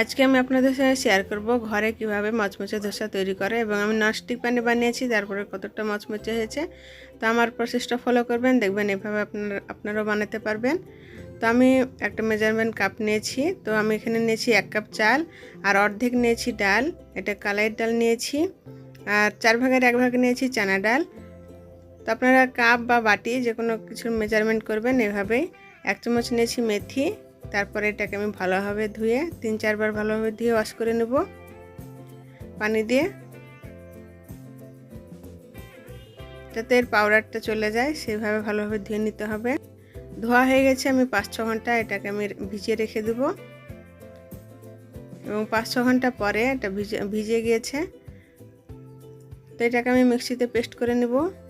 আজকে আমি আপনাদের সঙ্গে শেয়ার করব ঘরে কীভাবে মচমচে ধোসা তৈরি করে এবং আমি ননস্টিক প্যানে বানিয়েছি, তারপরে কতটা মচমচে হয়েছে। তো আমার প্রসেসটা ফলো করবেন, দেখবেন এভাবে আপনারা, আপনারাও বানাতে পারবেন। তো আমি একটা মেজারমেন্ট কাপ নিয়েছি, তো আমি এখানে নিয়েছি এক কাপ চাল, আর অর্ধেক নিয়েছি ডাল, এটা কালাইয়ের ডাল নিয়েছি, আর চার ভাগের এক ভাগ নিয়েছি চানা ডাল। তো আপনারা কাপ বা বাটি যে কোনো কিছুর মেজারমেন্ট করবেন এভাবেই। এক চামচ নিয়েছি মেথি তারপরে এটাকে আমি ভালোভাবে ধুয়ে তিন চারবার ভালোভাবে ধুয়ে ওয়াশ করে নেব। পানি দিয়ে। যাতে এর পাউডারটা চলে যায়, সেভাবে ভালোভাবে ধুয়ে নিতে হবে। ধোয়া হয়ে গেছে, আমি পাঁচ ছ ঘণ্টা এটাকে আমি ভিজিয়ে রেখে দেব। এবং পাঁচ ছ ঘণ্টা পরে এটা ভিজে ভিজে গিয়েছে। তো এটাকে আমি মিক্সিতে পেস্ট করে নেব।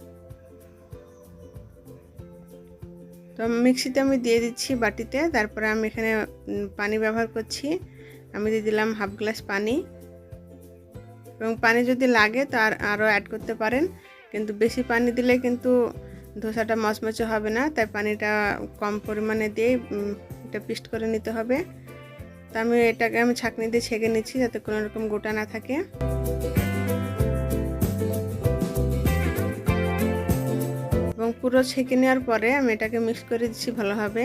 তো মিক্সিতে আমি দিয়ে দিচ্ছি বাটিতে, তারপরে আমি এখানে পানি ব্যবহার করছি। আমি দিয়ে দিলাম হাফ গ্লাস পানি। এবং পানি যদি লাগে তো আর, আরও অ্যাড করতে পারেন। কিন্তু বেশি পানি দিলে কিন্তু ধোসাটা মচমচে হবে না, তাই পানিটা কম পরিমাণে দিয়ে এটা পিস্ট করে নিতে হবে। তো আমি এটাকে আমি ছাঁকনি দিয়ে ছেঁকে নিচ্ছি যাতে কোনো রকম গোটা না থাকে। পুরো ছেঁকে নেওয়ার পরে আমি এটাকে মিক্স করে দিচ্ছি ভালোভাবে।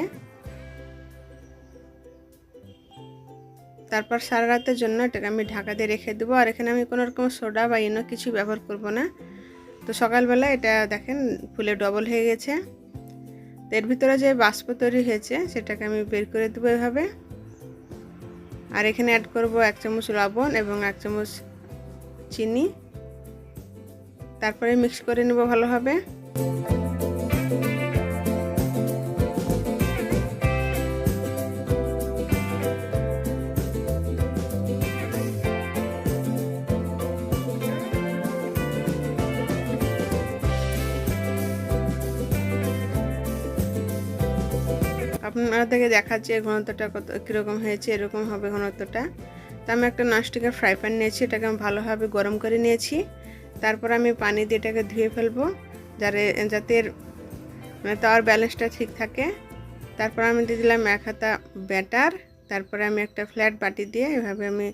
তারপর সারা রাতের জন্য এটাকে আমি ঢাকা দিয়ে রেখে দেবো। আর এখানে আমি কোনো রকম সোডা বা ইনো কিছু ব্যবহার করব না। তো সকালবেলা এটা দেখেন ফুলে ডবল হয়ে গেছে। তো এর ভিতরে যে বাষ্প তৈরি হয়েছে, সেটাকে আমি বের করে দেবো এভাবে। আর এখানে অ্যাড করব এক চামচ লবণ এবং এক চামচ চিনি। তারপরে মিক্স করে নেব ভালোভাবে। আপনাদেরকে দেখাচ্ছি এর ঘনত্বটা কত কীরকম হয়েছে, এরকম হবে ঘনত্বটা। তো আমি একটা ননস্টিকের ফ্রাই প্যান নিয়েছি, এটাকে আমি ভালোভাবে গরম করে নিয়েছি। তারপর আমি পানি দিয়ে এটাকে ধুয়ে ফেলব যাতে যাতে মানে তাওয়ার ব্যালেন্সটা ঠিক থাকে। তারপর আমি দিয়ে দিলাম এক হাতা ব্যাটার। তারপরে আমি একটা ফ্ল্যাট বাটি দিয়ে এভাবে আমি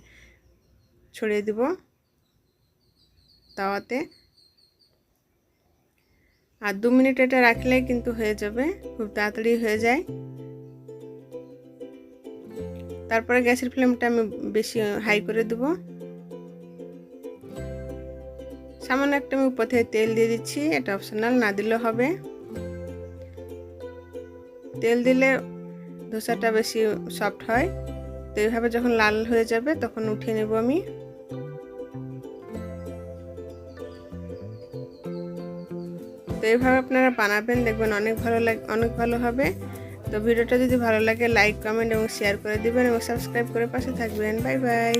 ছড়িয়ে দিব তাওয়াতে। আর দু মিনিট এটা রাখলে কিন্তু হয়ে যাবে, খুব তাড়াতাড়ি হয়ে যায়। তারপরে গ্যাসের ফ্লেমটা আমি বেশি হাই করে দেব। সামান্য একটা আমি উপর থেকে তেল দিয়ে দিচ্ছি, এটা অপশনাল না দিলেও হবে। তেল দিলে ধোসাটা বেশি সফট হয়, তো এইভাবে যখন লাল হয়ে যাবে তখন উঠিয়ে নেব আমি। তো এইভাবে আপনারা বানাবেন, দেখবেন অনেক ভালো লাগে, অনেক ভালো হবে। তো ভিডিওটা যদি ভালো লাগে লাইক কমেন্ট এবং শেয়ার করে দিবেন এবং সাবস্ক্রাইব করে পাশে থাকবেন। Bye bye